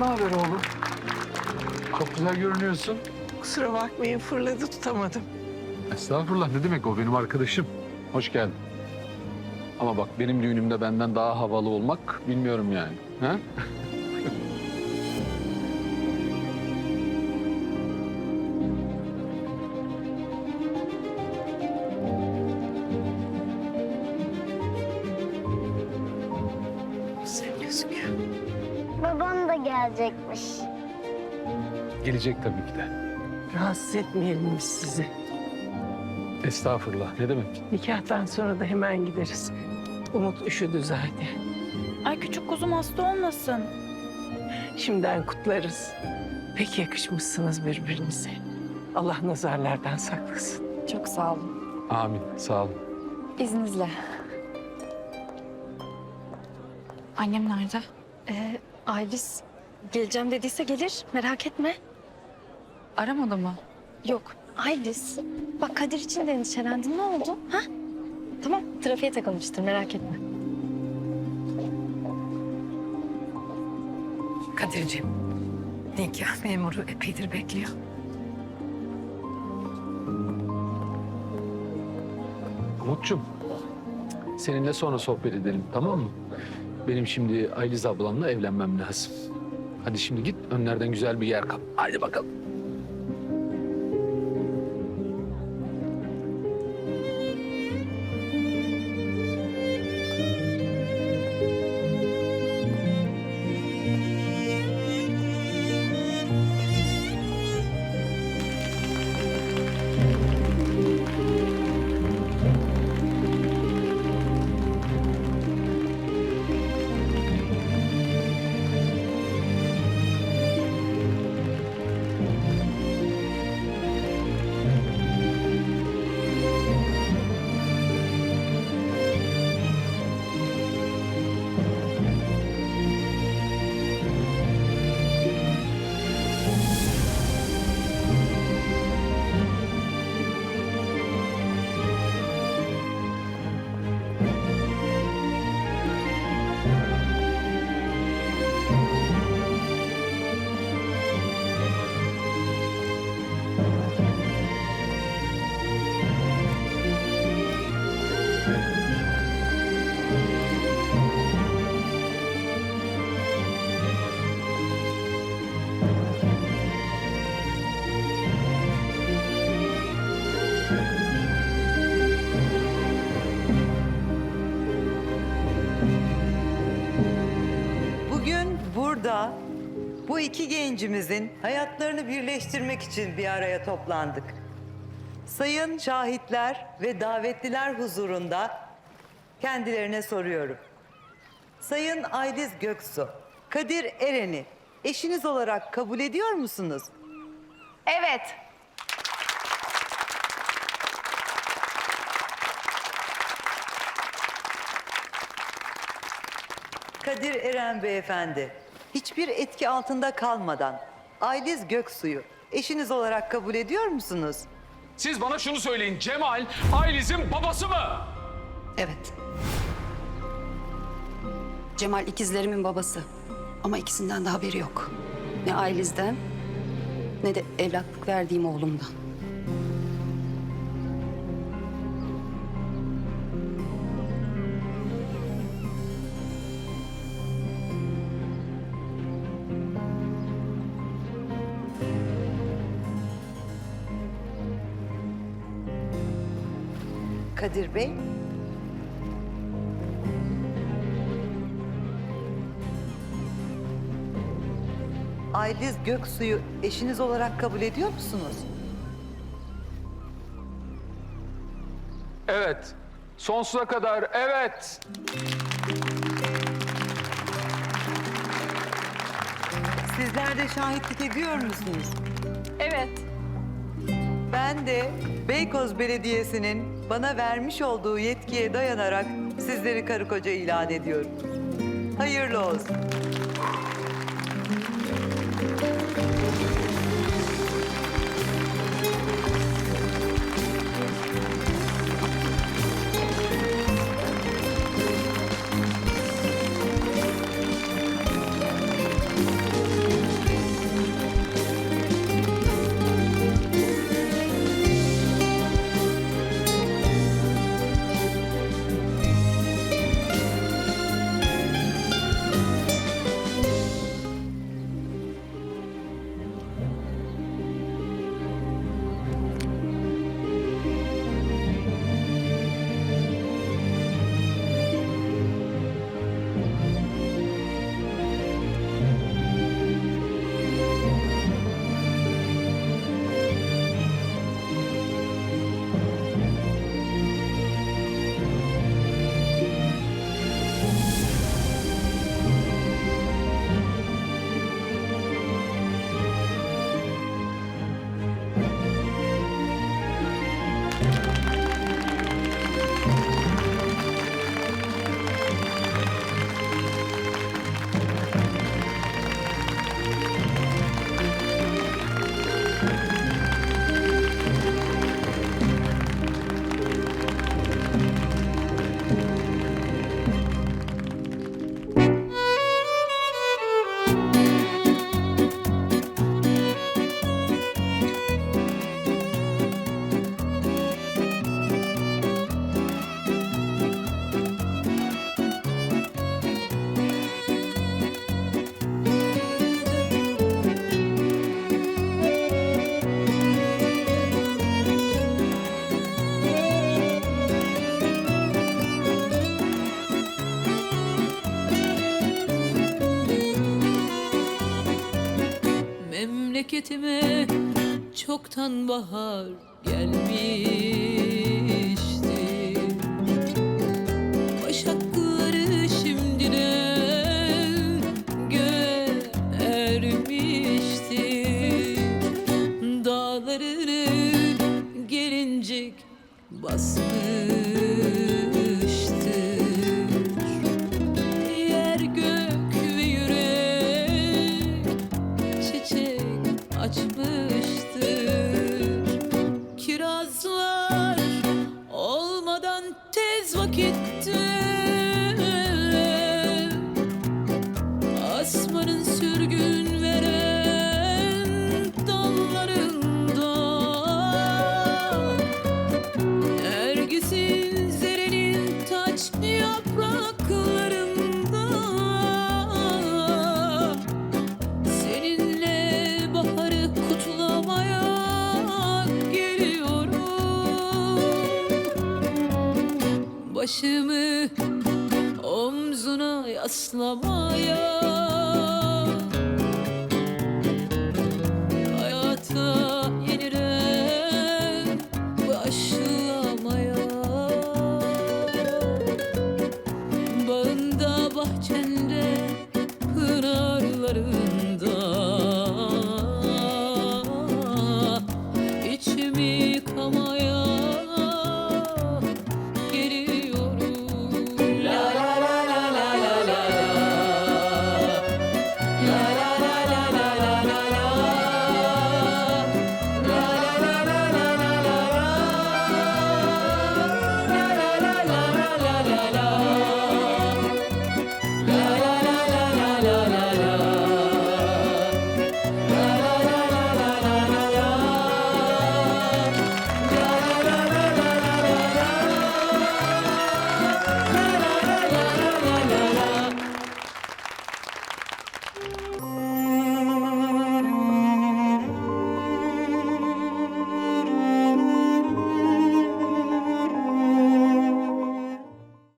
Ne haber oğlum? Çok güzel görünüyorsun. Kusura bakmayın fırladı tutamadım. Estağfurullah ne demek o benim arkadaşım. Hoş geldin. Ama bak benim düğünümde benden daha havalı olmak bilmiyorum yani. Ha? Gelecekmiş. Gelecek tabii ki de. Rahatsız etmeyelim biz sizi. Estağfurullah ne demek? Nikahtan sonra da hemen gideriz. Umut üşüdü zaten. Ay küçük kuzum hasta olmasın. Şimdiden kutlarız. Pek yakışmışsınız birbirinize. Allah nazarlardan saklasın. Çok sağ olun. Amin sağ olun. İzninizle. Annem nerede? Ee, Aylis geleceğim dediyse gelir. Merak etme. Aramadı mı? Yok. Aylis. Bak Kadir için de endişelendin. Ne oldu? Ha? Tamam. Trafiğe takılmıştır. Merak etme. Kadir'ciğim, nikah memuru epeydir bekliyor. Umut'cum seninle sonra sohbet edelim tamam mı? Benim şimdi Ayliz ablamla evlenmem lazım. Hadi şimdi git önlerden güzel bir yer kap. Hadi bakalım. Burada bu iki gencimizin hayatlarını birleştirmek için bir araya toplandık. Sayın şahitler ve davetliler huzurunda kendilerine soruyorum. Sayın Ayliz Göksu, Kadir Eren'i eşiniz olarak kabul ediyor musunuz? Evet. Kadir Eren beyefendi, hiçbir etki altında kalmadan Ayliz Göksu'yu eşiniz olarak kabul ediyor musunuz? Siz bana şunu söyleyin. Cemal Ayliz'in babası mı? Evet. Cemal ikizlerimin babası. Ama ikisinden de haberi yok. Ne Ailiz'den ne de evlatlık verdiğim oğlumdan. Kadir Bey, Ayliz Göksu'yu eşiniz olarak kabul ediyor musunuz? Evet. Sonsuza kadar evet. Sizler de şahitlik ediyor musunuz? Evet. Ben de Beykoz Belediyesi'nin bana vermiş olduğu yetkiye dayanarak sizleri karı koca ilan ediyorum. Hayırlı olsun. Memleketime çoktan bahar gelmişti. Başakları şimdiden göğe ermişti Dağlarını gelincik basmıştır tez vakitte Başımı omzuna yaslamaya